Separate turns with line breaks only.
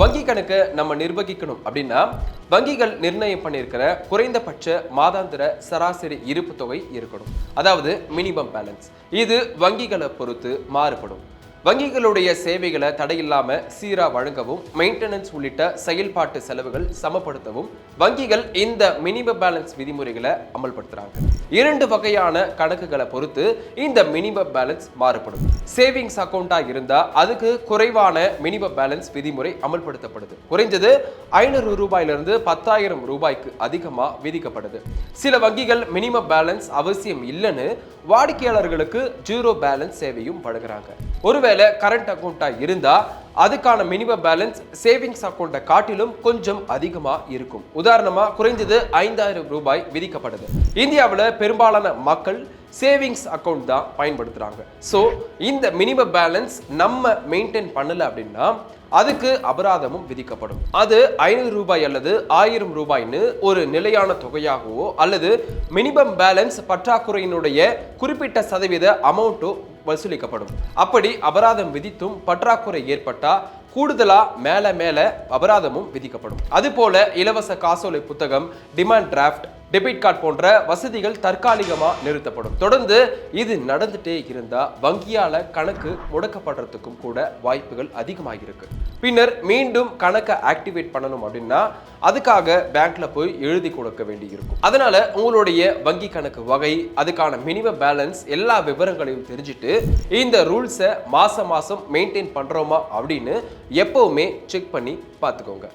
வங்கி கணக்கை நம்ம நிர்வகிக்கணும் அப்படின்னா வங்கிகள் நிர்ணயம் பண்ணியிருக்கிற குறைந்தபட்ச மாதாந்திர சராசரி இருப்பு தொகை இருக்கணும். அதாவது மினிமம் பேலன்ஸ் இது வங்கிகளை பொறுத்து மாறுபடும். வங்கிகளுடைய சேவைகளை தடையில்லாம சீரா வழங்கவும் மெயின்டெனன்ஸ் உள்ளிட்ட செயல்பாட்டு செலவுகள் சமப்படுத்தவும் வங்கிகள் இந்த மினிமம் பேலன்ஸ் விதிமுறைகளை அமல்படுத்துறாங்க. இரண்டு வகையான கணக்குகளை பொறுத்து இந்த மினிமம் பேலன்ஸ் மாறுபடும். சேவிங்ஸ் அக்கௌண்டா இருந்தா அதுக்கு குறைவான மினிமம் பேலன்ஸ் விதிமுறை அமல்படுத்தப்படுது. குறைஞ்சது ஐநூறு ரூபாயிலிருந்து பத்தாயிரம் ரூபாய்க்கு அதிகமா விதிக்கப்படுது. சில வங்கிகள் மினிமம் பேலன்ஸ் அவசியம் இல்லைன்னு வாடிக்கையாளர்களுக்கு ஜீரோ பேலன்ஸ் சேவையும் வழங்குறாங்க. ஒருவேளை கரண்ட் அக்கௌண்ட்டாக இருந்தால் அதுக்கான மினிமம் பேலன்ஸ் சேவிங்ஸ் அக்கௌண்ட்டை காட்டிலும் கொஞ்சம் அதிகமாக இருக்கும். உதாரணமாக குறைஞ்சது ஐந்தாயிரம் ரூபாய் விதிக்கப்படுது. இந்தியாவில் பெரும்பாலான மக்கள் சேவிங்ஸ் அக்கௌண்ட் தான் பயன்படுத்துகிறாங்க ஸோ இந்த மினிமம் பேலன்ஸ் நம்ம மெயின்டைன் பண்ணல அப்படின்னா அதுக்கு அபராதமும் விதிக்கப்படும். அது ஐநூறு ரூபாய் அல்லது ஆயிரம் ரூபாய்னு ஒரு நிலையான தொகையாகவோ அல்லது மினிமம் பேலன்ஸ் பற்றாக்குறையினுடைய குறிப்பிட்ட சதவீத அமௌண்ட்டோ வசூலிக்கப்படும் அப்படி அபராதம் விதித்தும் பற்றாக்குறை ஏற்பட்டால் கூடுதலா மேல மேல அபராதமும் விதிக்கப்படும். அதுபோல இலவச காசோலை புத்தகம் டிமாண்ட் டிராஃப்ட் டெபிட் கார்டு போன்ற வசதிகள் தற்காலிகமா நிறுத்தப்படும். தொடர்ந்து இது நடந்துட்டே இருந்தா வங்கியால கணக்கு முடக்கப்படுறதுக்கும் கூட வாய்ப்புகள் அதிகமாக இருக்கு பின்னர் மீண்டும் கணக்கை ஆக்டிவேட் பண்ணணும் அப்படின்னா அதுக்காக பேங்க்ல போய் எழுதி கொடுக்க வேண்டி இருக்கும் அதனால உங்களுடைய வங்கி கணக்கு வகை அதுக்கான மினிமம் பேலன்ஸ் எல்லா விவரங்களையும் தெரிஞ்சுட்டு இந்த ரூல்ஸை மாசம் மாசம் மெயின்டைன் பண்றோமா அப்படின்னு எப்பவுமே செக் பண்ணி பார்த்துக்கோங்க.